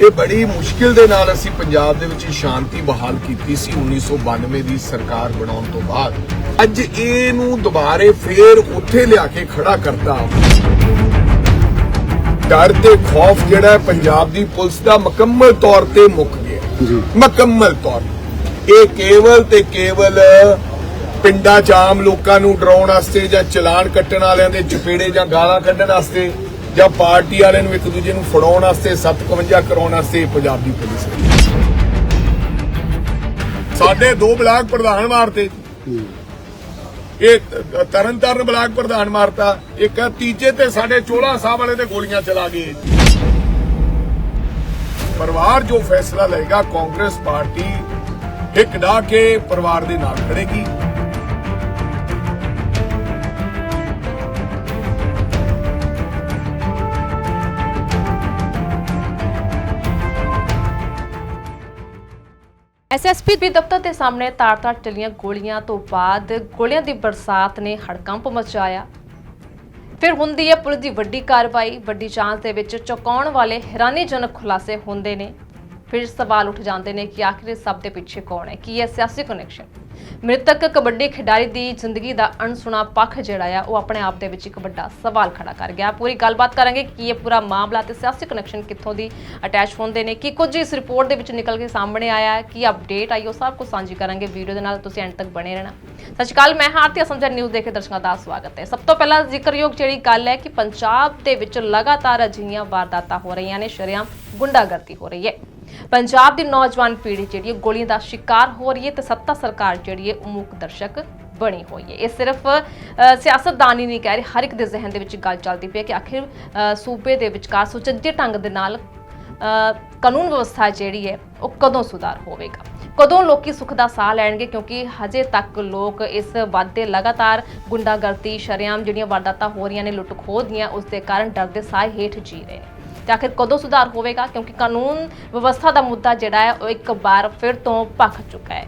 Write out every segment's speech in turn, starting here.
ਇਹ ਬੜੀ ਮੁਸ਼ਕਿਲ ਦੇ ਨਾਲ ਅਸੀਂ ਪੰਜਾਬ ਦੇ ਵਿੱਚ ਸ਼ਾਂਤੀ ਬਹਾਲ ਕੀਤੀ ਸੀ 1992 ਦੀ ਸਰਕਾਰ ਬਣਾਉਣ ਤੋਂ ਬਾਅਦ। ਅੱਜ ਇਹਨੂੰ ਦੁਬਾਰੇ ਫੇਰ ਉੱਥੇ ਲਿਆ ਕੇ ਖੜਾ ਕਰਤਾ। ਡਰ ਤੇ ਖੌਫ ਜਿਹੜਾ ਪੰਜਾਬ ਦੀ ਪੁਲਿਸ ਦਾ ਮੁਕੰਮਲ ਤੌਰ ਤੇ ਮੁੱਕ ਗਿਆ। ਜੀ। ਮੁਕੰਮਲ ਤੌਰ। ਇਹ ਕੇਵਲ ਤੇ ਕੇਵਲ ਪਿੰਡਾਂ 'ਚ ਆਮ ਲੋਕਾਂ ਨੂੰ ਡਰਾਉਣ ਵਾਸਤੇ ਜਾਂ ਚਲਾਨ ਕੱਟਣ ਵਾਲਿਆਂ ਦੇ ਚਪੇੜੇ ਜਾਂ ਗਾਲਾਂ ਕੱਢਣ ਵਾਸਤੇ ਜਾਂ ਪਾਰਟੀ ਵਾਲਿਆਂ ਨੂੰ ਇੱਕ ਦੂਜੇ ਨੂੰ ਫੜਾਉਣ ਵਾਸਤੇ 751 ਕਰਾਉਣ ਵਾਸਤੇ ਪੰਜਾਬ ਦੀ ਪੁਲਿਸ ਸਾਡੇ ਦੋ ਬਲਾਕ ਪ੍ਰਧਾਨ ਮਾਰਤੇ। ਇਹ ਤਰਨਤਾਰਨ ਬਲਾਕ ਪ੍ਰਧਾਨ ਮਾਰਤਾ। ਇੱਕ ਤੀਜੇ ਤੇ ਸਾਡੇ ਚੋਲਾ ਸਾਹਿਬ ਵਾਲੇ ਤੇ ਗੋਲੀਆਂ ਚਲਾ ਗਏ। ਪਰਿਵਾਰ ਜੋ ਫੈਸਲਾ ਲਏਗਾ, ਕਾਂਗਰਸ ਪਾਰਟੀ ਹਿੱਕ ਡਾ ਕੇ ਪਰਿਵਾਰ ਦੇ ਨਾਲ ਖੜੇਗੀ। ਐਸਐਸਪੀ ਦੇ ਦਫ਼ਤਰ ਦੇ ਸਾਹਮਣੇ ਤਾਰ-ਤਾਰ ਚੱਲੀਆਂ ਗੋਲੀਆਂ ਤੋਂ ਬਾਅਦ ਗੋਲੀਆਂ ਦੀ ਬਰਸਾਤ ਨੇ ਹੜਕੰਪ ਮਚਾਇਆ। ਫਿਰ ਹੁੰਦੀ ਹੈ ਪੁਲਿਸ ਦੀ ਵੱਡੀ ਕਾਰਵਾਈ। ਵੱਡੀ ਜਾਂਚ ਦੇ ਵਿੱਚ ਚੁਕਾਉਣ ਵਾਲੇ ਹੈਰਾਨੀਜਨਕ ਖੁਲਾਸੇ ਹੁੰਦੇ ਨੇ। ਫਿਰ ਸਵਾਲ ਉੱਠ ਜਾਂਦੇ ਨੇ ਕਿ ਆਖਿਰ ਇਸ ਸਭ ਦੇ ਪਿੱਛੇ ਕੌਣ ਹੈ? ਕੀ ਹੈ ਸਿਆਸੀ ਕਨੈਕਸ਼ਨ ਮ੍ਰਿਤਕ ਕਬੱਡੀ ਖਿਡਾਰੀ ਦੀ ਜ਼ਿੰਦਗੀ ਦਾ ਅਣਸੁਣਾ ਪੱਖ ਜਿਹੜਾ ਆ, ਉਹ ਆਪਣੇ ਆਪ ਦੇ ਵਿੱਚ ਇੱਕ ਵੱਡਾ ਸਵਾਲ ਖੜਾ ਕਰ ਗਿਆ। ਪੂਰੀ ਗੱਲਬਾਤ ਕਰਾਂਗੇ ਕਿ ਇਹ ਪੂਰਾ ਮਾਮਲਾ ਤੇ ਸਿਆਸੀ ਕਨੈਕਸ਼ਨ ਕਿੱਥੋਂ ਦੀ ਅਟੈਚ ਹੁੰਦੇ ਨੇ, ਕੀ ਕੁਝ ਇਸ ਰਿਪੋਰਟ ਦੇ ਵਿੱਚ ਨਿਕਲ ਕੇ ਸਾਹਮਣੇ ਆਇਆ ਹੈ, ਕੀ ਅਪਡੇਟ ਆਈ, ਉਹ ਸਭ ਕੁਝ ਸਾਂਝੀ ਕਰਾਂਗੇ ਵੀਡੀਓ ਦੇ ਨਾਲ, ਤੁਸੀਂ ਐਂਡ ਤੱਕ ਬਣੇ ਰਹਿਣਾ। ਸਤਿ ਸ਼੍ਰੀ ਅਕਾਲ, ਮੈਂ ਹਾਰਤੀ ਅਸਮਝਰ ਨਿਊਜ਼ ਦੇਖ ਕੇ ਦਰਸ਼ਕਾਂ ਦਾ ਸਵਾਗਤ ਹੈ। ਸਭ ਤੋਂ ਪਹਿਲਾਂ ਜ਼ਿਕਰਯੋਗ ਜਿਹੜੀ ਗੱਲ ਹੈ ਕਿ ਪੰਜਾਬ ਦੇ ਵਿੱਚ ਲਗਾਤਾਰ ਅਜਿਹੀਆਂ ਵਾਰਦਾਤਾਂ ਹੋ ਰਹੀਆਂ ਨੇ, ਸ਼ਰੇਆਮ ਗੁੰਡਾਗਰਦੀ ਹੋ ਰਹੀ ਹੈ। ਪੰਜਾਬ ਦੀ ਨੌਜਵਾਨ ਪੀੜ੍ਹੀ ਜਿਹੜੀ ਹੈ, ਗੋਲੀਆਂ ਦਾ ਸ਼ਿਕਾਰ ਹੋ ਰਹੀ ਹੈ ਤੇ ਸੱਤਾ ਸਰਕਾਰ ਜਿਹੜੀ ਹੈ, ਉਹ ਮੂਕ ਦਰਸ਼ਕ ਬਣੀ ਹੋਈ ਹੈ। ਇਹ ਸਿਰਫ ਸਿਆਸਤਦਾਨ ਹੀ ਨਹੀਂ ਕਹਿ ਰਹੇ, ਹਰ ਇੱਕ ਦੇ ਜ਼ਿਹਨ ਦੇ ਵਿੱਚ ਗੱਲ ਚੱਲਦੀ ਪਈ ਹੈ ਕਿ ਆਖਿਰ ਸੂਬੇ ਦੇ ਵਿਚਕਾਰ ਸੁਚੱਜੇ ਢੰਗ ਦੇ ਨਾਲ ਕਾਨੂੰਨ ਵਿਵਸਥਾ ਜਿਹੜੀ ਹੈ, ਉਹ ਕਦੋਂ ਸੁਧਾਰ ਹੋਵੇਗਾ? ਕਦੋਂ ਲੋਕੀ ਸੁੱਖ ਦਾ ਸਾਹ ਲੈਣਗੇ? ਕਿਉਂਕਿ ਹਜੇ ਤੱਕ ਲੋਕ ਇਸ ਵਾਧੇ ਲਗਾਤਾਰ ਗੁੰਡਾਗਰਦੀ, ਸ਼ਰੇਆਮ ਜਿਹੜੀਆਂ ਵਾਰਦਾਤਾਂ ਹੋ ਰਹੀਆਂ ਨੇ, ਲੁੱਟ ਖੋਹ ਦੀਆਂ, ਉਸ ਦੇ ਕਾਰਨ ਡਰ ਦੇ ਸਾਹ ਹੇਠ ਜੀ ਰਹੇ ਨੇ। ਤੇ ਆਖਿਰ ਕਦੋਂ ਸੁਧਾਰ ਹੋਵੇਗਾ, ਕਿਉਂਕਿ ਕਾਨੂੰਨ ਵਿਵਸਥਾ ਦਾ ਮੁੱਦਾ ਜਿਹੜਾ ਹੈ, ਉਹ ਇੱਕ ਵਾਰ ਫਿਰ ਤੋਂ ਭਖ ਚੁੱਕਾ ਹੈ।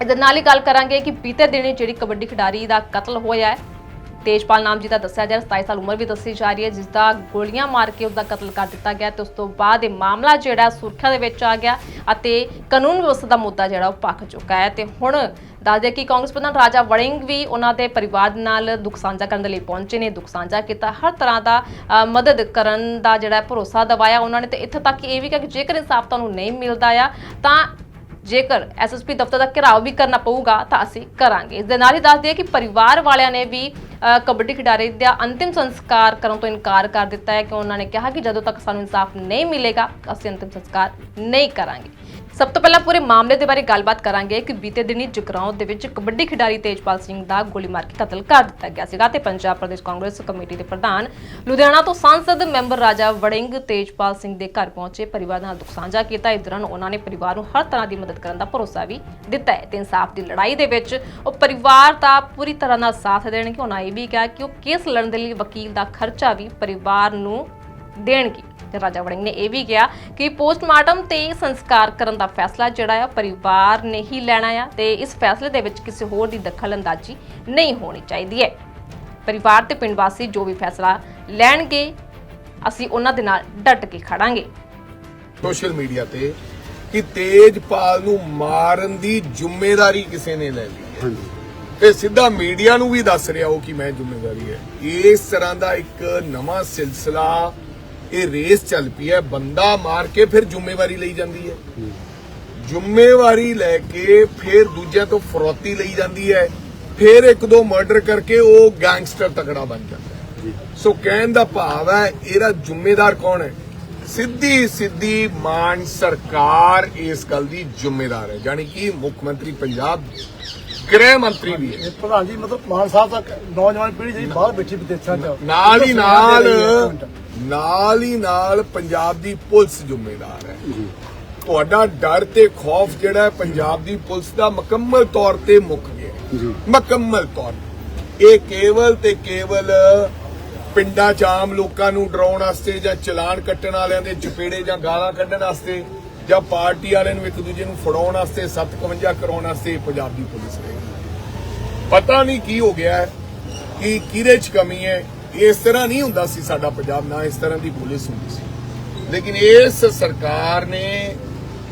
ਇਹਦੇ ਨਾਲ ਹੀ ਗੱਲ ਕਰਾਂਗੇ ਕਿ ਬੀਤੇ ਦਿਨੀ ਜਿਹੜੀ ਕਬੱਡੀ ਖਿਡਾਰੀ ਦਾ ਕਤਲ ਹੋਇਆ ਹੈ, ਤੇਜਪਾਲ ਨਾਮ ਜੀ ਦਾ ਦੱਸਿਆ ਜਾ ਰਿਹਾ 27 ਸਾਲ ਉਮਰ ਵੀ ਦੱਸੀ ਜਾ ਰਹੀ ਹੈ, ਜਿਸ ਦਾ ਗੋਲੀਆਂ ਮਾਰ ਕੇ ਉਸ ਦਾ ਕਤਲ ਕਰ ਦਿੱਤਾ ਗਿਆ ਤੇ ਉਸ ਤੋਂ ਬਾਅਦ ਇਹ ਮਾਮਲਾ ਜਿਹੜਾ ਸੁਰੱਖਿਆ ਦੇ ਵਿੱਚ ਆ ਗਿਆ ਅਤੇ ਕਾਨੂੰਨ ਵਿਵਸਥਾ ਦਾ ਮੁੱਦਾ ਜਿਹੜਾ ਉਹ ਪੱਕ ਚੁੱਕਾ ਹੈ। ਤੇ ਹੁਣ ਦੱਸਦੇ ਕਿ ਕਾਂਗਰਸ ਪ੍ਰਧਾਨ ਰਾਜਾ ਵੜਿੰਗ ਵੀ ਉਹਨਾਂ ਦੇ ਪਰਿਵਾਰ ਨਾਲ ਦੁੱਖ ਸਾਂਝਾ ਕਰਨ ਦੇ ਲਈ ਪਹੁੰਚੇ ਨੇ, ਦੁੱਖ ਸਾਂਝਾ ਕੀਤਾ। ਹਰ ਤਰ੍ਹਾਂ ਦਾ ਮਦਦ ਕਰਨ ਦਾ ਜਿਹੜਾ ਭਰੋਸਾ ਦਵਾਇਆ ਉਹਨਾਂ ਨੇ ਤੇ ਇੱਥੋਂ ਤੱਕ ਕਿ ਇਹ ਵੀ ਕਿਹਾ ਕਿ ਜੇਕਰ ਇਨਸਾਫ ਤੁਹਾਨੂੰ ਨਹੀਂ ਮਿਲਦਾ ਆ, ਤਾਂ ਜੇਕਰ ਐਸਐਸਪੀ ਦਫ਼ਤਰ ਦਾ ਘਿਰਾਓ ਵੀ ਕਰਨਾ ਪਊਗਾ, ਤਾਂ ਅਸੀਂ ਕਰਾਂਗੇ। ਇਸ ਦੇ ਨਾਲ ਹੀ ਦੱਸ ਦਈਏ ਕਿ ਪਰਿਵਾਰ ਵਾਲਿਆਂ ਨੇ ਵੀ ਕਬੱਡੀ ਖਿਡਾਰੀ ਦਾ ਅੰਤਿਮ ਸੰਸਕਾਰ ਕਰਨ ਤੋਂ ਇਨਕਾਰ ਕਰ ਦਿੱਤਾ ਹੈ ਕਿ ਉਹਨਾਂ ਨੇ ਕਿਹਾ ਕਿ ਜਦੋਂ ਤੱਕ ਸਾਨੂੰ ਇਨਸਾਫ ਨਹੀਂ ਮਿਲੇਗਾ, ਅਸੀਂ ਅੰਤਿਮ ਸੰਸਕਾਰ ਨਹੀਂ ਕਰਾਂਗੇ। ਸਭ ਤੋਂ ਪਹਿਲਾਂ ਪੂਰੇ ਮਾਮਲੇ ਦੇ ਬਾਰੇ ਗੱਲਬਾਤ ਕਰਾਂਗੇ ਕਿ ਬੀਤੇ ਦਿਨੀ ਜਗਰਾਉਂ ਦੇ ਵਿੱਚ ਕਬੱਡੀ ਖਿਡਾਰੀ ਤੇਜਪਾਲ ਸਿੰਘ ਦਾ ਗੋਲੀ ਮਾਰ ਕੇ ਕਤਲ ਕਰ ਦਿੱਤਾ ਗਿਆ ਸੀਗਾ ਤੇ ਪੰਜਾਬ ਪ੍ਰਦੇਸ਼ ਕਾਂਗਰਸ ਕਮੇਟੀ ਦੇ ਪ੍ਰਧਾਨ ਲੁਧਿਆਣਾ ਤੋਂ ਸੰਸਦ ਮੈਂਬਰ ਰਾਜਾ ਵੜਿੰਗ ਤੇਜਪਾਲ ਸਿੰਘ ਦੇ ਘਰ ਪਹੁੰਚੇ, ਪਰਿਵਾਰ ਨਾਲ ਦੁੱਖ ਸਾਂਝਾ ਕੀਤਾ। ਇਸ ਦੌਰਾਨ ਉਹਨਾਂ ਨੇ ਪਰਿਵਾਰ ਨੂੰ ਹਰ ਤਰ੍ਹਾਂ ਦੀ ਮਦਦ ਕਰਨ ਦਾ ਭਰੋਸਾ ਵੀ ਦਿੱਤਾ ਹੈ। ਤੇ ਇਨਸਾਫ ਦੀ ਲੜਾਈ ਦੇ ਵਿੱਚ ਉਹ ਪਰਿਵਾਰ ਦਾ ਪੂਰੀ ਤਰ੍ਹਾਂ ਨਾਲ ਸਾਥ ਦੇਣਗੇ। ਉਹਨਾਂ ਇਹ ਵੀ ਕਿਹਾ ਕਿ ਉਹ ਕੇਸ ਲੜਨ ਦੇ ਲਈ ਵਕੀਲ ਦਾ ਖਰਚਾ ਵੀ ਪਰਿਵਾਰ ਨੂੰ ਦੇਣਗੇ। ਤੇ ਰਾਜਾ ਵੜਿੰਗ ਨੇ ਇਹ ਵੀ ਕਿਹਾ ਕਿ ਪੋਸਟਮਾਰਟਮ ਤੇ ਸੰਸਕਾਰ ਕਰਨ ਦਾ ਫੈਸਲਾ ਜਿਹੜਾ ਆ ਪਰਿਵਾਰ ਨੇ ਹੀ ਲੈਣਾ ਆ ਤੇ ਇਸ ਫੈਸਲੇ ਦੇ ਵਿੱਚ ਕਿਸੇ ਹੋਰ ਦੀ ਦਖਲਅੰਦਾਜ਼ੀ ਨਹੀਂ ਹੋਣੀ ਚਾਹੀਦੀ ਹੈ। ਪਰਿਵਾਰ ਤੇ ਪਿੰਡ ਵਾਸੀ ਜੋ ਵੀ ਫੈਸਲਾ ਲੈਣਗੇ ਅਸੀਂ ਉਹਨਾਂ ਦੇ ਨਾਲ ਡਟ ਕੇ ਖੜਾਂਗੇ। ਸੋਸ਼ਲ ਮੀਡੀਆ ਤੇ ਕਿ ਤੇਜਪਾਲ ਨੂੰ ਮਾਰਨ ਦੀ ਜ਼ਿੰਮੇਵਾਰੀ ਕਿਸੇ ਨੇ ਲੈ ਲਈ ਹੈ। ਤੇ ਸਿੱਧਾ ਮੀਡੀਆ ਨੂੰ ਵੀ ਦੱਸ ਰਿਹਾ ਉਹ ਕਿ ਮੈਂ ਜ਼ਿੰਮੇਵਾਰੀ ਹੈ। ਇਸ ਤਰ੍ਹਾਂ ਦਾ ਇੱਕ ਨਵਾਂ ਸਿਲਸਿਲਾ ਇਹ ਰੇਸ ਚੱਲ ਪਈ ਹੈ ਬੰਦਾ ਮਾਰ ਕੇ ਫਿਰ ਜ਼ਿੰਮੇਵਾਰੀ ਲਈ ਜਾਂਦੀ ਹੈ। ਜ਼ਿੰਮੇਵਾਰੀ ਲੈ ਕੇ ਫਿਰ ਦੂਜਿਆਂ ਤੋਂ ਫਰੋਤੀ ਲਈ ਜਾਂਦੀ ਹੈ। ਫਿਰ ਇੱਕ ਦੋ ਮਰਡਰ ਕਰਕੇ ਉਹ ਗੈਂਗਸਟਰ ਤਕੜਾ ਬਣ ਜਾਂਦਾ ਸੋ ਕਹਿਣ ਦਾ ਭਾਵ ਹੈ ਇਹਦਾ ਜ਼ਿੰਮੇਦਾਰ ਕੌਣ ਹੈ? ਸਿੱਧੀ ਸਿੱਧੀ ਮਾਨ ਸਰਕਾਰ ਇਸ ਗੱਲ ਦੀ ਜ਼ਿੰਮੇਦਾਰ ਹੈ। ਯਾਨੀ ਕਿ ਮੁੱਖ ਮੰਤਰੀ ਪੰਜਾਬ ਗ੍ਰਹਿ ਮੰਤਰੀ ਵੀ ਹੈ। ਪ੍ਰਧਾਨ ਜੀ ਮਤਲਬ ਮਾਨ ਸਾਹਿਬ ਤੱਕ ਨੌਜਵਾਨ ਪੀੜ੍ਹੀ ਜਿਹੜੀ ਬਾਹਰ ਬੈਠੀ ਵਿਦੇਸ਼ਾਂ 'ਚ ਨਾਲ ਹੀ ਨਾਲ ਰਹੀ। ਨਾਲ ਹੀ ਨਾਲ ਪੰਜਾਬ ਦੀ ਪੁਲਿਸ ਜ਼ਿੰਮੇਦਾਰ ਹੈ ਤੁਹਾਡਾ ਡਰ ਤੇ ਖੌਫ ਜਿਹੜਾ ਪੰਜਾਬ ਦੀ ਪੁਲਿਸ ਦਾ ਮੁਕੰਮਲ ਤੌਰ ਤੇ ਮੁੱਕ ਗਿਆ ਮੁਕੰਮਲ ਤੌਰ। ਇਹ ਕੇਵਲ ਤੇ ਕੇਵਲ ਪਿੰਡਾਂ 'ਚ ਆਮ ਲੋਕਾਂ ਨੂੰ ਡਰਾਉਣ ਵਾਸਤੇ ਜਾਂ ਚਲਾਨ ਕੱਟਣ ਵਾਲਿਆਂ ਦੇ ਚਪੇੜੇ ਜਾਂ ਗਾਲਾਂ ਕੱਢਣ ਵਾਸਤੇ ਜਾਂ ਪਾਰਟੀ ਵਾਲਿਆਂ ਨੂੰ ਇੱਕ ਦੂਜੇ ਨੂੰ ਫੜਾਉਣ ਵਾਸਤੇ 751 ਕਰਾਉਣ ਵਾਸਤੇ ਪੰਜਾਬ ਦੀ ਪੁਲਿਸ ਰਹੇਗੀ ਪਤਾ ਨਹੀਂ ਕੀ ਹੋ ਗਿਆ ਕਿ ਕਿਹਦੇ 'ਚ ਕਮੀ ਹੈ ਇਸ ਤਰ੍ਹਾਂ ਨਹੀਂ ਹੁੰਦਾ ਸੀ ਸਾਡਾ ਪੰਜਾਬ ਨਾ ਇਸ ਤਰ੍ਹਾਂ ਦੀ ਪੁਲਿਸ ਹੁੰਦੀ ਸੀ। ਲੇਕਿਨ ਇਸ ਸਰਕਾਰ ਨੇ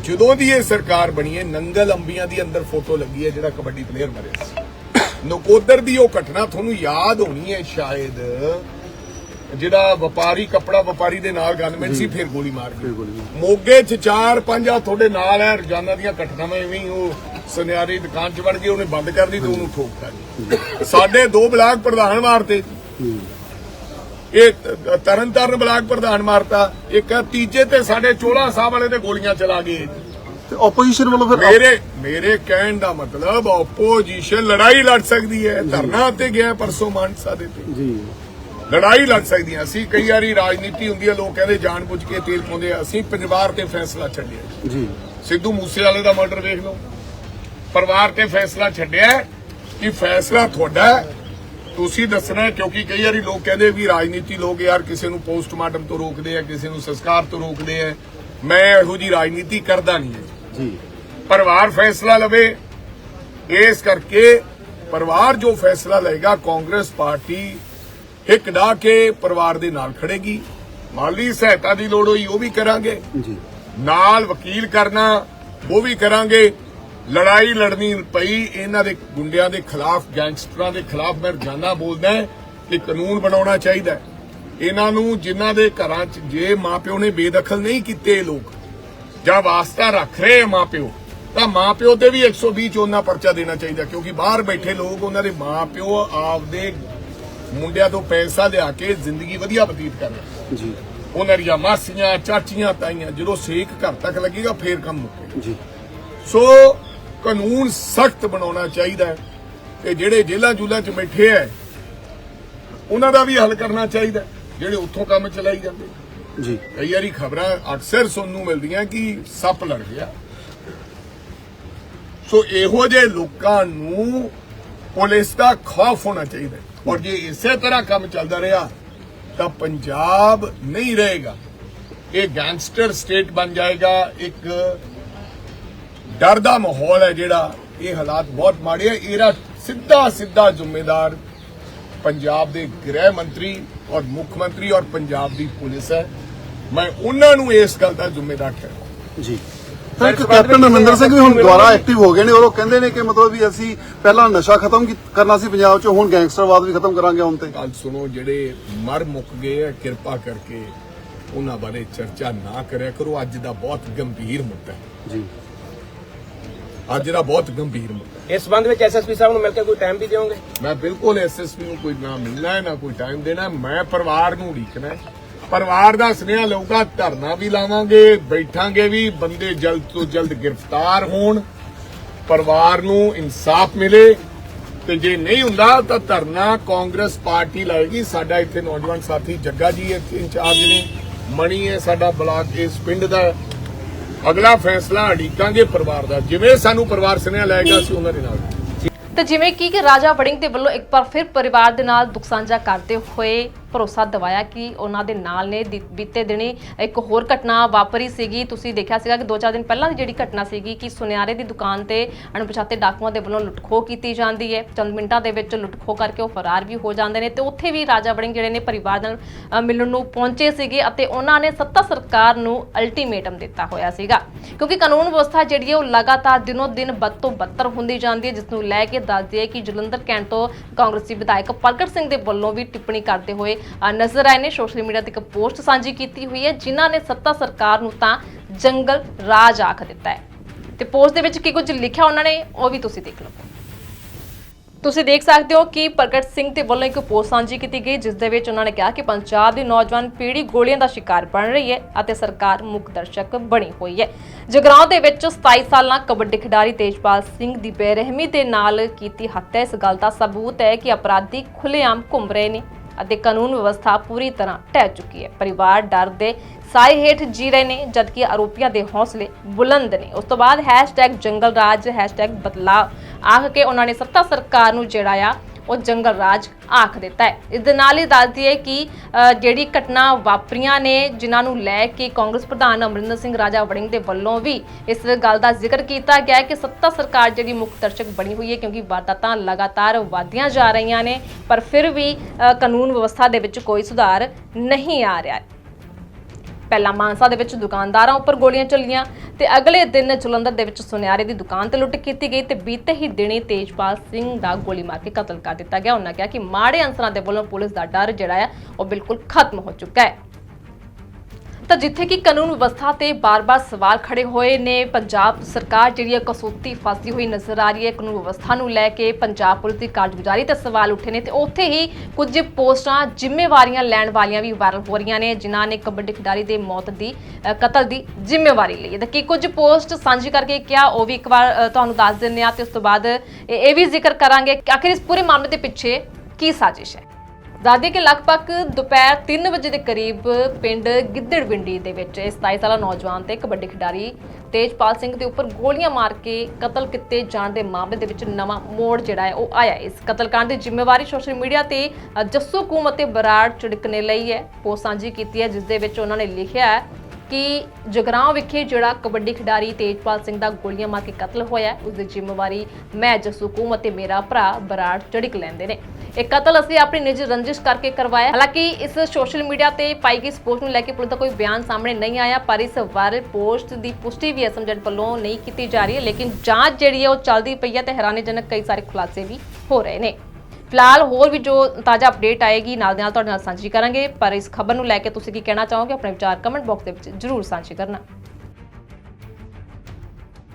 ਜਦੋਂ ਦੀ ਇਹ ਸਰਕਾਰ ਬਣੀ ਹੈ ਨੰਗਲ ਅੰਬੀਆਂ ਦੀ ਅੰਦਰ ਫੋਟੋ ਲੱਗੀ ਹੈ ਜਿਹੜਾ ਕਬੱਡੀ ਪਲੇਅਰ ਮਰਿਆ ਸੀ। ਨਕੋਦਰ ਦੀ ਉਹ ਘਟਨਾ ਤੁਹਾਨੂੰ ਯਾਦ ਹੋਣੀ ਹੈ ਸ਼ਾਇਦ ਜਿਹੜਾ ਵਪਾਰੀ ਕੱਪੜਾ ਵਪਾਰੀ ਦੇ ਨਾਲ ਗਨਮੈਨ ਸੀ ਫਿਰ ਗੋਲੀ ਮਾਰ ਗਈ। ਮੋਗੇ ਚ ਚਾਰ ਪੰਜ ਆ ਤੁਹਾਡੇ ਨਾਲ ਹੈ ਰੋਜ਼ਾਨਾ ਦੀਆਂ ਘਟਨਾਵਾਂ ਐਵੇਂ ਉਹ ਸੁਨਿਆਰੀ ਦੁਕਾਨ ਚ ਵੜ ਕੇ ਉਹਨੇ ਬੰਦ ਕਰ ਦਿੱਤੀ ਤੇ ਉਹਨੂੰ ਠੋਕਤਾ ਜੀ ਸਾਡੇ ਦੋ ਬਲਾਕ ਪ੍ਰਧਾਨ ਮਾਰਤੇ ਇਹ ਤ- ਤਰਨ ਤਾਰਨ ਬਲਾਕ ਪ੍ਰਧਾਨ ਮਾਰਤਾ ਇੱਕ ਤੀਜੇ ਤੇ ਸਾਡੇ ਚੋਲਾ ਸਾਹਿਬ ਵਾਲੇ ਤੇ ਗੋਲੀਆਂ ਚਲਾ ਗਏ। ਤੇ ਆਪੋਜੀਸ਼ਨ ਵੱਲੋਂ ਫਿਰ ਮੇਰੇ ਮੇਰੇ ਕਹਿਣ ਦਾ ਮਤਲਬ ਆਪੋਜੀਸ਼ਨ ਲੜਾਈ ਲੜ ਸਕਦੀ ਹੈ ਧਰਨਾ ਤੇ ਗਿਆ ਪਰਸੋਂ ਮਾਨਸਾ ਦੇ ਤੇ। ਜੀ। ਲੜਾਈ ਲੜ ਸਕਦੀ ਹੈ। ਅਸੀਂ ਕਈ ਵਾਰੀ ਰਾਜਨੀਤੀ ਹੁੰਦੀ ਹੈ ਲੋਕ ਕਹਿੰਦੇ ਜਾਣ ਬੁੱਝ ਕੇ ਤੇਲ ਪਾਉਂਦੇ ਆ। ਅਸੀਂ ਪਰਿਵਾਰ ਤੇ ਫੈਸਲਾ ਛੱਡਿਆ। ਜੀ। ਸਿੱਧੂ ਮੂਸੇਵਾਲੇ ਦਾ ਮਰਡਰ ਵੇਖ ਲਓ। ਪਰਿਵਾਰ ਤੇ ਫੈਸਲਾ ਛੱਡਿਆ ਕਿ ਫੈਸਲਾ ਤੁਹਾਡਾ ਤੁਸੀਂ ਦੱਸਣਾ ਕਿਉਂਕਿ ਕਈ ਵਾਰੀ ਲੋਕ ਕਹਿੰਦੇ ਵੀ ਰਾਜਨੀਤੀ ਲੋਕ ਯਾਰ ਕਿਸੇ ਨੂੰ ਪੋਸਟਮਾਰਟਮ ਤੋਂ ਰੋਕਦੇ ਆ ਕਿਸੇ ਨੂੰ ਸੰਸਕਾਰ ਤੋਂ ਰੋਕਦੇ ਆ। ਮੈਂ ਇਹੋ ਜੀ ਰਾਜਨੀਤੀ ਕਰਦਾ ਨਹੀਂ ਜੀ। ਪਰਿਵਾਰ ਫੈਸਲਾ ਲਵੇ ਇਸ ਕਰਕੇ ਪਰਿਵਾਰ ਜੋ ਫੈਸਲਾ ਲਏਗਾ ਕਾਂਗਰਸ ਪਾਰਟੀ ਹਿੱਕ ਡਾ ਕੇ ਪਰਿਵਾਰ ਦੇ ਨਾਲ ਖੜੇਗੀ। ਮਾਲੀ ਸਹਾਇਤਾ ਦੀ ਲੋੜ ਹੋਈ ਉਹ ਵੀ ਕਰਾਂਗੇ। ਜੀ। ਨਾਲ ਵਕੀਲ ਕਰਨਾ ਉਹ ਵੀ ਕਰਾਂਗੇ। ਲੜਾਈ ਲੜਨੀ ਪਈ ਇਹਨਾਂ ਦੇ ਗੁੰਡਿਆਂ ਦੇ ਖਿਲਾਫ ਗੈਂਗਸਟਰਾਂ ਦੇ ਖਿਲਾਫ ਮੈਂ ਰੋਜ਼ਾਨਾ ਬੋਲਦਾ ਕਿ ਕਾਨੂੰਨ ਬਣਾਉਣਾ ਚਾਹੀਦਾ। ਇਹਨਾਂ ਨੂੰ ਜਿਨ੍ਹਾਂ ਦੇ ਘਰਾਂ 'ਚ ਜੇ ਮਾਪਿਓ ਨੇ ਬੇਦਖਲ ਨਹੀਂ ਕੀਤੇ ਲੋਕ ਜਾਂ ਵਾਸਤਾ ਰੱਖ ਰਹੇ ਮਾਪਿਓ ਤਾਂ ਮਾਪਿਓ ਤੇ ਵੀ 120 ਚੋਨਾ ਪਰਚਾ ਦੇਣਾ ਚਾਹੀਦਾ ਕਿਉਂਕਿ ਬਾਹਰ ਬੈਠੇ ਲੋਕ ਉਹਨਾਂ ਦੇ ਮਾਪਿਓ ਆਪਦੇ ਮੁੰਡਿਆਂ ਤੋਂ ਪੈਸਾ ਲਿਆ ਕੇ ਜ਼ਿੰਦਗੀ ਵਧੀਆ ਬਤੀਤ ਕਰ ਰਹੇ ਜੀ। ਉਹਨਾਂ ਦੀਆਂ ਮਾਸੀਆਂ ਚਾਚੀਆਂ ਤਾਈਆਂ ਜਦੋਂ ਸੇਕ ਘਰ ਤੱਕ ਲੱਗੇਗਾ ਫੇਰ ਕੰਮ ਮੁੱਕੇ ਜੀ। ਸੋ ਕਾਨੂੰਨ ਸਖਤ ਬਣਾਉਣਾ ਚਾਹੀਦਾ ਹੈ ਤੇ ਜਿਹੜੇ ਜੇਲ੍ਹਾਂ ਜੁਲਾਂ 'ਚ ਬੈਠੇ ਐ ਉਹਨਾਂ ਦਾ ਵੀ ਹੱਲ ਕਰਨਾ ਚਾਹੀਦਾ ਜਿਹੜੇ ਉੱਥੋਂ ਕੰਮ ਚਲਾਈ ਜਾਂਦੇ ਜੀ। ਕਈ ਵਾਰੀ ਖਬਰਾਂ ਅਕਸਰ ਸੁਣਨ ਨੂੰ ਮਿਲਦੀਆਂ ਕਿ ਸੱਪ ਲੜ ਗਿਆ। ਸੋ ਇਹੋ ਜਿਹੇ ਲੋਕਾਂ ਨੂੰ ਪੁਲਿਸ ਦਾ ਖੌਫ ਹੋਣਾ ਚਾਹੀਦਾ। ਔਰ ਜੇ ਇਸੇ ਤਰ੍ਹਾਂ ਕੰਮ ਚੱਲਦਾ ਰਿਹਾ ਤਾਂ ਪੰਜਾਬ ਨਹੀਂ ਰਹੇਗਾ। ਇਹ ਗੈਂਗਸਟਰ ਸਟੇਟ ਬਣ ਜਾਏਗਾ ਇੱਕ ਡਰ ਦਾ ਮਾਹੌਲ ਹੈ ਜਿਹੜਾ ਇਹ ਹਾਲਾਤ ਬਹੁਤ ਮਾੜੇ ਹੈ ਇਹਦਾ ਸਿੱਧਾ ਸਿੱਧਾ ਜ਼ਿੰਮੇਦਾਰ ਪੰਜਾਬ ਦੇ ਗ੍ਰਹਿ ਮੰਤਰੀ ਔਰ ਮੁੱਖ ਮੰਤਰੀ ਔਰ ਪੰਜਾਬ ਦੀ ਪੁਲਿਸ ਹੈ। ਮੈਂ ਉਹਨਾਂ ਨੂੰ ਇਸ ਗੱਲ ਦਾ ਜ਼ਿੰਮੇਦਾਰ ਠਹਿਰਾਉਂਦਾ ਜੀ। ਤਾਂ ਕੈਪਟਨ ਅਮਰਿੰਦਰ ਸਿੰਘ ਵੀ ਹੁਣ ਦੁਬਾਰਾ ਐਕਟਿਵ ਹੋ ਗਏ ਨੇ। ਉਹ ਕਹਿੰਦੇ ਨੇ ਕਿ ਮਤਲਬ ਵੀ ਅਸੀਂ ਪਹਿਲਾਂ ਨਸ਼ਾ ਖਤਮ ਕਰਨਾ ਸੀ ਪੰਜਾਬ 'ਚ ਹੁਣ ਗੈਂਗਸਟਰਵਾਦ ਵੀ ਖਤਮ ਕਰਾਂਗੇ ਹੁਣ ਤੇ। ਗੱਲ ਸੁਣੋ ਜਿਹੜੇ ਮਰ ਮੁੱਕ ਗਏ ਆ ਕਿਰਪਾ ਕਰਕੇ ਉਹਨਾਂ ਬਾਰੇ ਚਰਚਾ ਨਾ ਕਰਿਆ ਕਰੋ। ਅੱਜ ਦਾ ਬਹੁਤ ਗੰਭੀਰ ਮੁੱਦਾ ਹੈ। ਜੀ। ਅੱਜ ਦਾ ਬਹੁਤ ਗੰਭੀਰ ਮੁੱਦਾ ਹੈ ਇਸ ਸੰਬੰਧ ਵਿੱਚ ਐਸਐਸਪੀ ਸਾਹਿਬ ਨੂੰ ਮਿਲ ਕੇ ਕੋਈ ਟਾਈਮ ਵੀ ਦਿਓਗੇ ਮੈਂ ਬਿਲਕੁਲ ਐਸਐਸਪੀ ਨੂੰ ਕੋਈ ਨਾ ਮਿਲਣਾ ਹੈ ਨਾ ਕੋਈ ਟਾਈਮ ਦੇਣਾ ਹੈ। ਮੈਂ ਪਰਿਵਾਰ ਨੂੰ ਉਡੀਕਣਾ ਹੈ। ਪਰਿਵਾਰ ਦਾ ਸੁਨੇਹਾ ਲਊਗਾ ਧਰਨਾ ਵੀ ਲਾਵਾਂਗੇ ਬੈਠਾਂਗੇ ਵੀ ਬੰਦੇ ਜਲਦ ਤੋਂ ਜਲਦ ਗ੍ਰਿਫਤਾਰ ਹੋਣ ਪਰਿਵਾਰ ਨੂੰ ਇਨਸਾਫ ਮਿਲੇ ਤੇ ਜੇ ਨਹੀਂ ਹੁੰਦਾ ਤਾਂ ਧਰਨਾ ਕਾਂਗਰਸ ਪਾਰਟੀ ਲਾਏਗੀ ਸਾਡਾ ਇੱਥੇ ਨੌਜਵਾਨ ਸਾਥੀ ਜੱਗਾ ਜੀ ਇੱਥੇ ਇੰਚਾਰਜ ਨੇ ਮਣੀ ਹੈ ਸਾਡਾ ਬਲਾਕ ਇਸ ਪਿੰਡ ਦਾ। ਅਗਲਾ ਫੈਸਲਾ ਅੜੀਕਾਂਗੇ ਪਰਿਵਾਰ ਦਾ, ਜਿਵੇਂ ਸਾਨੂੰ ਪਰਿਵਾਰ ਸੁਨੇਹਾ ਲਾਏਗਾ ਅਸੀਂ ਉਹਨਾਂ ਦੇ ਨਾਲ। ਤੇ ਜਿਵੇਂ ਕਿ ਰਾਜਾ ਵੜਿੰਗ ਦੇ ਵੱਲੋਂ ਇੱਕ ਵਾਰ ਫਿਰ ਪਰਿਵਾਰ ਦੇ ਨਾਲ ਦੁੱਖ ਸਾਂਝਾ ਕਰਦੇ ਹੋਏ ਭਰੋਸਾ ਦਿਵਾਇਆ ਕਿ ਉਹਨਾਂ ਦੇ ਨਾਲ ਨੇ ਦੀ- ਬੀਤੇ ਦਿਨੀ ਇੱਕ ਹੋਰ ਘਟਨਾ ਵਾਪਰੀ ਸੀਗੀ। ਤੁਸੀਂ ਦੇਖਿਆ ਸੀਗਾ ਕਿ 2-4 ਦਿਨ ਪਹਿਲਾਂ ਦੀ ਜਿਹੜੀ ਘਟਨਾ ਸੀਗੀ ਕਿ ਸੁਨਿਆਰੇ ਦੀ ਦੁਕਾਨ ਤੇ ਅਣਪਛਾਤੇ ਡਾਕੂਆਂ ਦੇ ਵੱਲੋਂ ਲੁੱਟਖੋ ਕੀਤੀ ਜਾਂਦੀ ਹੈ। ਚੰਦ ਮਿੰਟਾਂ ਦੇ ਵਿੱਚ ਲੁੱਟਖੋ ਕਰਕੇ ਉਹ ਫਰਾਰ ਵੀ ਹੋ ਜਾਂਦੇ ਨੇ ਤੇ ਉੱਥੇ ਵੀ ਰਾਜਾ ਵੜਿੰਗ ਜਿਹੜੇ ਨੇ ਪਰਿਵਾਰ ਨਾਲ ਅ, ਮਿਲਣ ਨੂੰ ਪਹੁੰਚੇ ਸੀਗੇ ਅਤੇ ਉਹਨਾਂ ਨੇ ਸੱਤਾ ਸਰਕਾਰ ਨੂੰ ਅਲਟੀਮੇਟਮ ਦਿੱਤਾ ਹੋਇਆ ਸੀਗਾ। ਕਿਉਂਕਿ ਕਾਨੂੰਨ ਵਿਵਸਥਾ ਜਿਹੜੀ ਹੈ ਉਹ ਲਗਾਤਾਰ ਦਿਨੋ ਦਿਨ ਬਦ ਤੋਂ ਬੱਤਰ ਹੁੰਦੀ ਜਾਂਦੀ ਹੈ ਜਿਸ ਨੂੰ ਲੈ ਕੇ ਦੱਸਦੀ ਹੈ ਕਿ ਜਲੰਧਰ ਕੈਂਟ ਤੋਂ ਕਾਂਗਰਸੀ ਵਿਧਾਇਕ ਪ੍ਰਗਟ ਸਿੰਘ ਦੇ ਵੱਲੋਂ ਵੀ ਟਿੱਪਣੀ ਕਰਦੇ ਹੋਏ ਨਜ਼ਰ ਆਏ ਨੇ। ਸੋਸ਼ਲ ਮੀਡੀਆ ਤੇ ਇੱਕ ਪੋਸਟ ਸਾਂਝੀ ਕੀਤੀ ਹੋਈ ਹੈ, ਜਿਨ੍ਹਾਂ ਨੇ ਸੱਤਾ ਸਰਕਾਰ ਨੂੰ ਤਾਂ ਜੰਗਲ ਰਾਜ ਆਖ ਦਿੱਤਾ ਹੈ। ਤੇ ਪੋਸਟ ਦੇ ਵਿੱਚ ਕੀ ਕੁਝ ਲਿਖਿਆ ਉਹਨਾਂ ਨੇ, ਉਹ ਵੀ ਤੁਸੀਂ ਦੇਖ ਲਓ। ਤੁਸੀਂ ਦੇਖ ਸਕਦੇ ਹੋ ਕਿ ਪ੍ਰਗਟ ਸਿੰਘ ਦੇ ਵੱਲੋਂ ਇੱਕ ਪੋਸਟ ਸਾਂਝੀ ਕੀਤੀ ਗਈ, ਜਿਸ ਦੇ ਵਿੱਚ ਉਹਨਾਂ ਨੇ ਕਿਹਾ ਕਿ ਪੰਜਾਬ ਦੀ ਨੌਜਵਾਨ ਪੀੜ੍ਹੀ ਗੋਲੀਆਂ ਦਾ ਸ਼ਿਕਾਰ ਬਣ ਰਹੀ ਹੈ ਅਤੇ ਸਰਕਾਰ ਮੁੱਖ ਦਰਸ਼ਕ ਬਣੀ ਹੋਈ ਹੈ। ਜਗਰਾਉਂ ਦੇ ਵਿੱਚ 27 ਸਾਲਾਂ ਕਬੱਡੀ ਖਿਡਾਰੀ ਤੇਜਪਾਲ ਸਿੰਘ ਦੀ ਬੇਰਹਿਮੀ ਦੇ ਨਾਲ ਕੀਤੀ ਹੱਤਿਆ। ਇਸ ਗੱਲ ਦਾ ਸਬੂਤ ਹੈ ਕਿ ਅਪਰਾਧੀ ਖੁੱਲੇਆਮ ਘੁੰਮ ਰਹੇ ਨੇ। ਅਤੇ ਕਾਨੂੰਨ ਵਿਵਸਥਾ ਪੂਰੀ ਤਰ੍ਹਾਂ ਢਹਿ ਚੁੱਕੀ ਹੈ। ਪਰਿਵਾਰ ਡਰ ਦੇ ਸਾਏ ਹੇਠ ਜੀ ਰਹੇ ਨੇ, ਜਦਕਿ ਆਰੋਪੀਆਂ ਦੇ ਹੌਸਲੇ ਬੁਲੰਦ ਨੇ। ਉਸ ਤੋਂ ਬਾਅਦ ਹੈਸ਼ਟੈਗ ਜੰਗਲ ਰਾਜ ਹੈਸ਼ਟੈਗ ਬਦਲਾਵ ਆਖ ਕੇ ਉਹਨਾਂ ਨੇ ਸੱਤਾ ਸਰਕਾਰ ਨੂੰ ਜਿਹੜਾ ਆ ਉਹ ਜੰਗਲ ਰਾਜ ਆਖ ਦਿੱਤਾ ਹੈ। ਇਸ ਦੇ ਨਾਲ ਹੀ ਦੱਸਦੀ ਹੈ ਕਿ ਜਿਹੜੀ ਘਟਨਾ ਵਾਪਰੀਆਂ ਨੇ, ਜਿਨ੍ਹਾਂ ਨੂੰ ਲੈ ਕੇ ਕਾਂਗਰਸ ਪ੍ਰਧਾਨ ਅਮਰਿੰਦਰ ਸਿੰਘ ਰਾਜਾ ਵੜਿੰਗ ਦੇ ਵੱਲੋਂ ਵੀ ਇਸ ਗੱਲ ਦਾ ਜ਼ਿਕਰ ਕੀਤਾ ਗਿਆ ਹੈ ਕਿ ਸੱਤਾ ਸਰਕਾਰ ਜਿਹੜੀ ਮੁੱਖ ਦਰਸ਼ਕ ਬਣੀ ਹੋਈ ਹੈ, ਕਿਉਂਕਿ ਵਾਰਦਾਤਾਂ ਲਗਾਤਾਰ ਵਧਦੀਆਂ ਜਾ ਰਹੀਆਂ ਨੇ, ਪਰ ਫਿਰ ਵੀ ਕਾਨੂੰਨ ਵਿਵਸਥਾ ਦੇ ਵਿੱਚ ਕੋਈ ਸੁਧਾਰ ਨਹੀਂ ਆ ਰਿਹਾ ਪਹਿਲਾਂ ਮਾਨਸਾ ਦੇ ਵਿੱਚ ਦੁਕਾਨਦਾਰਾਂ ਉੱਪਰ ਗੋਲੀਆਂ ਚੱਲੀਆਂ ਤੇ ਅਗਲੇ ਦਿਨ ਜਲੰਧਰ ਦੇ ਵਿੱਚ ਸੁਨਿਆਰੇ ਦੀ ਦੁਕਾਨ ਤੇ ਲੁੱਟ ਕੀਤੀ ਗਈ ਤੇ ਬੀਤੇ ਹੀ ਦਿਨੀ ਤੇਜਪਾਲ ਸਿੰਘ ਦਾ ਗੋਲੀ ਮਾਰ ਕੇ ਕਤਲ ਕਰ ਦਿੱਤਾ ਗਿਆ। ਉਹਨਾਂ ਕਿਹਾ ਕਿ ਮਾੜੇ ਅੰਸਰਾਂ ਦੇ ਵੱਲੋਂ ਪੁਲਿਸ ਦਾ ਡਰ ਜਿਹੜਾ ਹੈ ਉਹ ਬਿਲਕੁਲ ਖਤਮ ਹੋ ਚੁੱਕਾ ਹੈ। ਤਾਂ ਜਿੱਥੇ ਕਿ ਕਾਨੂੰਨ ਵਿਵਸਥਾ ਤੇ ਬਾਰ-ਬਾਰ ਸਵਾਲ ਖੜੇ ਹੋਏ ਨੇ, ਪੰਜਾਬ ਸਰਕਾਰ ਜਿਹੜੀ ਹੈ ਕਸੂਤੀ ਫਸਦੀ ਹੋਈ ਨਜ਼ਰ ਆ ਰਹੀ ਹੈ, ਕਾਨੂੰਨ ਵਿਵਸਥਾ ਨੂੰ ਲੈ ਕੇ ਪੰਜਾਬ ਪੁਲਿਸ ਦੀ ਕਾਰਜਗੁਜ਼ਾਰੀ ਤੇ ਸਵਾਲ ਉੱਠੇ ਨੇ ਤੇ ਉੱਥੇ ਹੀ ਕੁਝ ਪੋਸਟਾਂ, ਜ਼ਿੰਮੇਵਾਰੀਆਂ ਲੈਣ ਵਾਲੀਆਂ ਵੀ ਵਾਇਰਲ ਹੋ ਰਹੀਆਂ ਨੇ, ਜਿਨ੍ਹਾਂ ਨੇ ਕਬੱਡੀ ਖਿਡਾਰੀ ਦੇ ਮੌਤ ਦੀ ਕਤਲ ਦੀ ਜ਼ਿੰਮੇਵਾਰੀ ਲਈ ਹੈ। ਤੇ ਕੀ ਕੁਝ ਪੋਸਟ ਸਾਂਝੀ ਕਰਕੇ ਕਿਹਾ, ਉਹ ਵੀ ਇੱਕ ਵਾਰ ਤੁਹਾਨੂੰ ਦੱਸ ਦਿੰਦੇ ਆ ਤੇ ਉਸ ਤੋਂ ਬਾਅਦ ਇਹ ਇਹ ਵੀ ਜ਼ਿਕਰ ਕਰਾਂਗੇ ਕਿ ਆਖਿਰ ਇਸ ਪੂਰੇ ਮਾਮਲੇ ਦੇ ਪਿੱਛੇ ਕੀ ਸਾਜ਼ਿਸ਼ ਹੈ। ਦਾਦੀ ਕਿ ਲਗਭਗ ਦੁਪਹਿਰ 3 ਵਜੇ ਦੇ ਕਰੀਬ ਪਿੰਡ ਗਿੱਦੜਵਿੰਡੀ ਦੇ ਵਿੱਚ ਇਸ 27 ਸਾਲਾ ਨੌਜਵਾਨ ਤੇ ਕਬੱਡੀ ਖਿਡਾਰੀ ਤੇਜਪਾਲ ਸਿੰਘ ਦੇ ਉੱਪਰ ਗੋਲੀਆਂ ਮਾਰ ਕੇ ਕਤਲ ਕੀਤੇ ਜਾਣ ਦੇ ਮਾਮਲੇ ਦੇ ਵਿੱਚ ਨਵਾਂ ਮੋੜ ਜਿਹੜਾ ਹੈ ਉਹ ਆਇਆ ਹੈ। ਇਸ ਕਤਲकांड ਦੀ ਜ਼ਿੰਮੇਵਾਰੀ ਸੋਸ਼ਲ ਮੀਡੀਆ ਤੇ ਜੱਸੂ ਕੂਮ ਅਤੇ ਬਰਾੜ ਚੜਕ ਲਈ ਹੈ ਪੋਸਟ ਸਾਂਝੀ ਕੀਤੀ ਹੈ, ਜਿਸ ਦੇ ਵਿੱਚ ਉਹਨਾਂ ਨੇ ਲਿਖਿਆ ਹੈ ਕਿ ਜਗਰਾਉਂ ਵਿਖੇ ਜਿਹੜਾ ਕਬੱਡੀ ਖਿਡਾਰੀ ਤੇਜਪਾਲ ਸਿੰਘ ਦਾ ਗੋਲੀਆਂ ਮਾਰ ਕੇ ਕਤਲ ਹੋਇਆ ਹੈ, ਉਸ ਦੀ ਜ਼ਿੰਮੇਵਾਰੀ ਮੈਂ ਜਸੂ ਅਤੇ ਮੇਰਾ ਭਰਾ ਬਰਾੜ ਚੜਿਕ ਲੈਂਦੇ ਨੇ। ਇਹ ਕਤਲ ਅਸੀਂ ਆਪਣੀ ਨਿੱਜੀ ਰੰਜਿਸ਼ ਕਰਕੇ ਕਰਵਾਇਆ ਹਾਲਾਂਕਿ ਇਸ ਸੋਸ਼ਲ ਮੀਡੀਆ ਤੇ ਪਾਈ ਗਈ ਇਸ ਪੋਸਟ ਨੂੰ ਲੈ ਕੇ ਪੁਲਿਸ ਦਾ ਕੋਈ ਬਿਆਨ ਸਾਹਮਣੇ ਨਹੀਂ ਆਇਆ ਪਰ ਇਸ ਵਾਇਰਲ ਪੋਸਟ ਦੀ ਪੁਸ਼ਟੀ ਵੀ ਐਸਐਮਜੈਡ ਵੱਲੋਂ ਨਹੀਂ ਕੀਤੀ ਜਾ ਰਹੀ ਹੈ ਲੇਕਿਨ ਜਾਂਚ ਜਿਹੜੀ ਹੈ ਉਹ ਚੱਲਦੀ ਪਈ ਹੈ ਤੇ ਹੈਰਾਨੀਜਨਕ ਕਈ ਸਾਰੇ ਖੁਲਾਸੇ ਵੀ ਹੋ ਰਹੇ ਨੇ। ਫਿਲਹਾਲ ਹੋਰ ਵੀ ਜੋ ਤਾਜ਼ਾ ਅਪਡੇਟ ਆਏਗੀ, ਨਾਲ ਦੇ ਨਾਲ ਤੁਹਾਡੇ ਨਾਲ ਸਾਂਝੀ ਕਰਾਂਗੇ, ਪਰ ਇਸ ਖਬਰ ਨੂੰ ਲੈ ਕੇ ਤੁਸੀਂ ਕੀ ਕਹਿਣਾ ਚਾਹੋਗੇ, ਆਪਣੇ ਵਿਚਾਰ ਕਮੈਂਟ ਬਾਕਸ ਦੇ ਵਿੱਚ ਜਰੂਰ ਸਾਂਝੇ ਕਰਨਾ।